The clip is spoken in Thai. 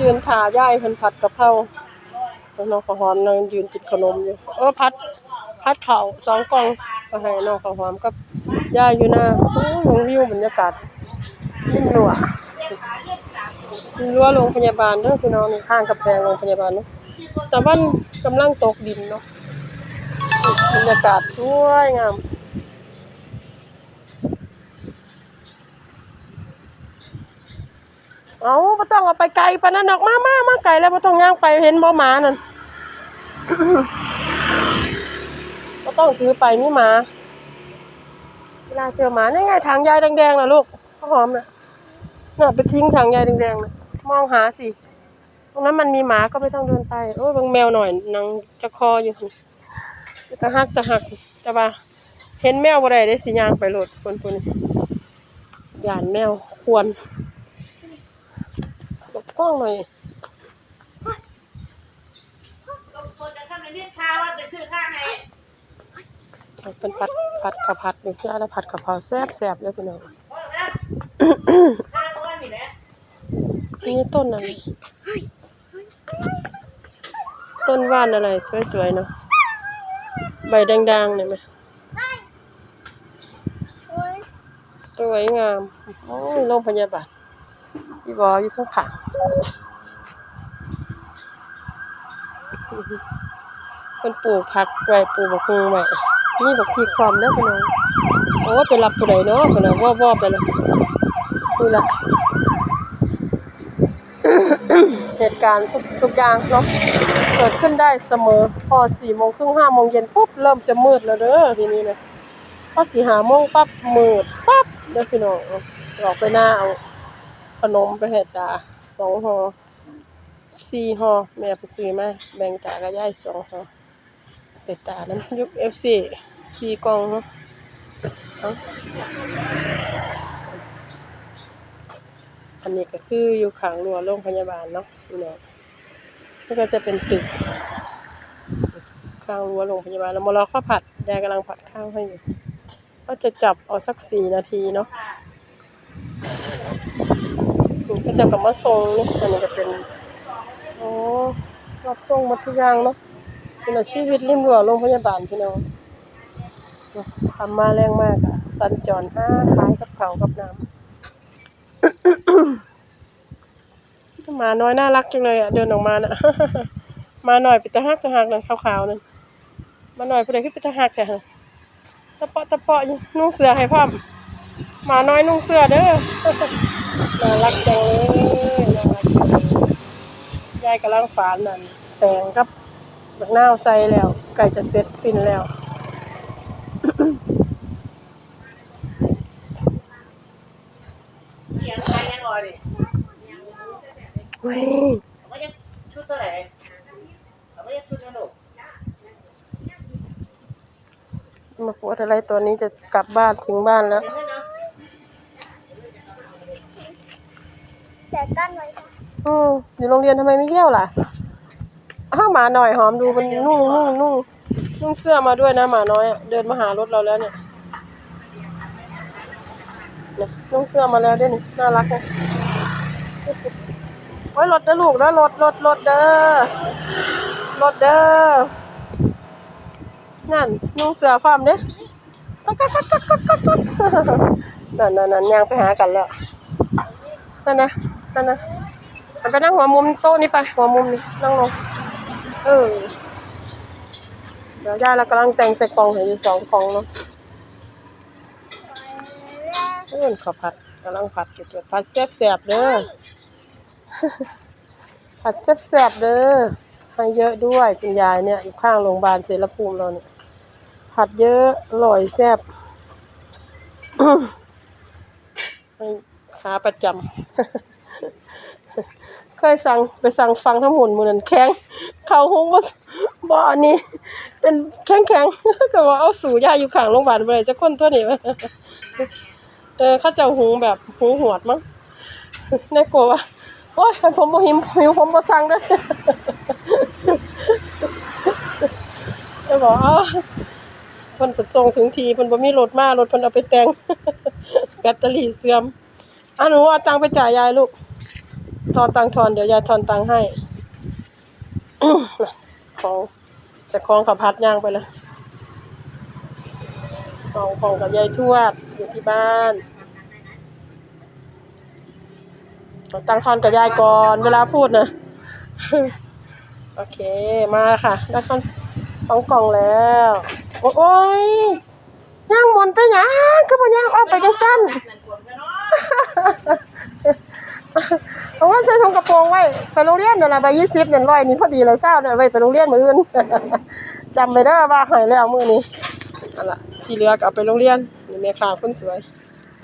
ยืนถ่าย่ายเพิ่นผัดกะเพราแล้วน้องข้าวหอมนั่งยืนกินขนมอยู่เออพัดพัดข้าวสองกล่องก็ให้น้องข้าวหอมกับย่ายอยู่หน้าโอ้ยวิวบรรยากาศนิ่มหนัวรั้วโรงพยาบาลเด้อพี่น้องนี่ข้างกับแพงโรงพยาบาลเนาะแต่วันกำลังตกดินเนาะบรรยากาศสวยงาม เอาบ่ต้องเอาไปไกลปานนั้นดอกมามามาไกลแล้วบ่ต้องย่างไปเห็นบ่หมานั่นบ่ต้องถือไปมีหมา เวลาเจอหมานี่ไงถังใยแดงๆนะลูกข้าวหอมนะน่ะไปทิ้งถังใยแดงๆนะมองหาสิตรงนั้นมันมีหมาก็ไม่ต้องเดินไปโอ้ยบางแมวหน่อยนางจะคออยู่พุ่นตะหักตะหักแต่ว่าเห็นแมวบ่ได้เด้สิย่างไปโลดคนพุ่นย่านแมวควร กล้องหน่อยคนจะทำในเรื่องข้าว่าไปซื้อข้าวไหนเป็นผัดผัดกะผัดอยู่ที่อะไรผัดกะเพราแซ่บแซ่บเลยพี่น้องเพราะว่าข้าวตัวนี่แหละนี่ต้นอะไรต้นว่านอะไรสวยๆเนาะใบแดงๆเนี่ยไหมสวยงาม โอ้ยโรงพยาบาล พี่บออยู่ทั้งขาเป็นปลูกผักไว้ปลูกบักฮุงไว้นี่บักทีความเด้อพี่น้องโอ้ยไปรับผู้ใดเนาะพี่น้องว่อๆไปเลยนี่แหละเหตุการณ์ทุกทุกอย่างเนาะเกิดขึ้นได้เสมอ พอสี่โมงครึ่งห้าโมงเย็นปุ๊บเริ่มจะมืดแล้วเด้อทีนี้นะพอสี่ห้าโมงปั๊บมืดปั๊บเด้อพี่น้องออกไปหน้าเอา ขนมไปให้ตาสองห่อสี่ห่อแม่ไปซื้อมาแบ่งตากับยายสองห่อไปตาน้ำยุคเอฟซีสี่กล่องเนาะอันนี้ก็คืออยู่ข้างรั้วโรงพยาบาลเนาะพี่น้องนี่ก็จะเป็นตึกข้างรั้วโรงพยาบาลแล้วมารอข้าวผัดแดงกำลังผัดข้าวให้อยู่ ก็จะจับเอาสักสี่นาทีเนาะ ก็จะกับมาส่งนี่อันนี้ก็เป็นโอ้รับส่งมาทุกอย่างเนาะเป็นชีวิตริมรั้วโรงพยาบาลพี่น้องทำมาแรงมากอะสัญจรห้าขายกับเขากับน้ำหมาน้อยน่ารักจังเลยอะเดินออกมาน่ะมาหน่อยไปตะหักตะหักนั่นขาวๆนั่นมาหน่อยผู้ใดขึ้นไปตะหักแท้ฮะตะเปาะตะเปาะอยู่นุ่งเสื้อให้พร้อมหมาน้อยนุ่งเสื้อเด้อ น่ารักจังเลยน่ารักจังเลยยายกำลังฝานนั่นแตงกับบักนาวใส่แล้วไก่จะเสร็จสิ้นแล้วเสียงใครยังอ่อยดิเฮ้ยเขาจะชุดตัวไหนเขาจะชุดนั่นลูกมาปวดอะไรตัวนี้จะกลับบ้านถึงบ้านแล้ว เห็นไหมเนาะ แต่ กั้นไว้ค่ะอืมอยู่โรงเรียนทำไมไม่เยี่ยวล่ะอ้าหมาหน่อยหอมดูมันนุ่งนุ่งนุ่งนุ่งเสื้อมาด้วยนะหมาน้อยอะเดินมาหารถเราแล้วเนี่ยนุ่งเสื้อมาแล้วด้วยนี่น่ารักนะโอ้ยรถนะลูกนะรถรถรถเด้อรถเด้อนั่นนุ่งเสื้อความเด้อกักกักกักกักกักนั่นนั่นนั่นยางไปหากันแล้วนั่นนะ นั่นนะมันไปนั่งหัวมุมโต๊ะนี่ไปหัวมุมนี่นั่งลงเออเดี๋ยวย่าเรากำลังแต่งใส่กล่องให้อยู่สองกล่องเนาะเออข้าวผัดกำลังผัดจุดๆผัดแซ่บๆเด้อผัดแซ่บๆเด้อให้เยอะด้วยคุณยายเนี่ยอยู่ข้างโรงพยาบาลเสรภูมิเราเนี่ยผัดเยอะอร่อยแซ่บขาประจำ เคยสั่งไปสั่งฟังทั้งหมดมือนั้นแข็งเขาหงบ่บ่อันนี้ เป็นแข็งแข็งก็ว่าเอาสู่ยาอยู่ข้างโรงพยาบาลบ่ได้จักคนตัวนี้วะเออเขาเจ้าหุงแบบหุงหวดมั้งแน่กลัวว่าโอ้ยผมบ่หิมหิวผมบ่สั่งเด้อแล้วบอกอ้าวเพิ่นไปส่งถึงทีเพิ่นบ่มีรถมารถเพิ่นเอาไปแต่งแบตเตอรี่เสื่อมอะหนูเอาตังค์ไปจ่ายยายลูก ทอนตังทอนเดี๋ยวยายทอนตังให้ของจะคล้องขับพัดย่างไปเลยสองของกับยายทวดอยู่ที่บ้านตังทอนกับยายก่อนเวลาพูดนะโอเคมาค่ะได้คอนสองกล่องแล้ว โอ้โอ้ยย่างมนไปหยังคือบ่ย่างออกไปจังสั้น เนาะเอาว่าใส่ถุงกระโปรงไว้ไปโรงเรียนเดี๋ยวละใบยี่สิบเดือนร้อยนี่พอดีเลยเศร้าเดี๋ยวไว้ไปโรงเรียนมื้ออื่น จำไปเด้อว่าหายแล้วมื้อนี้นั่นละที่เหลือก็เอาไปโรงเรียนนี่แม่ค้าคนสวย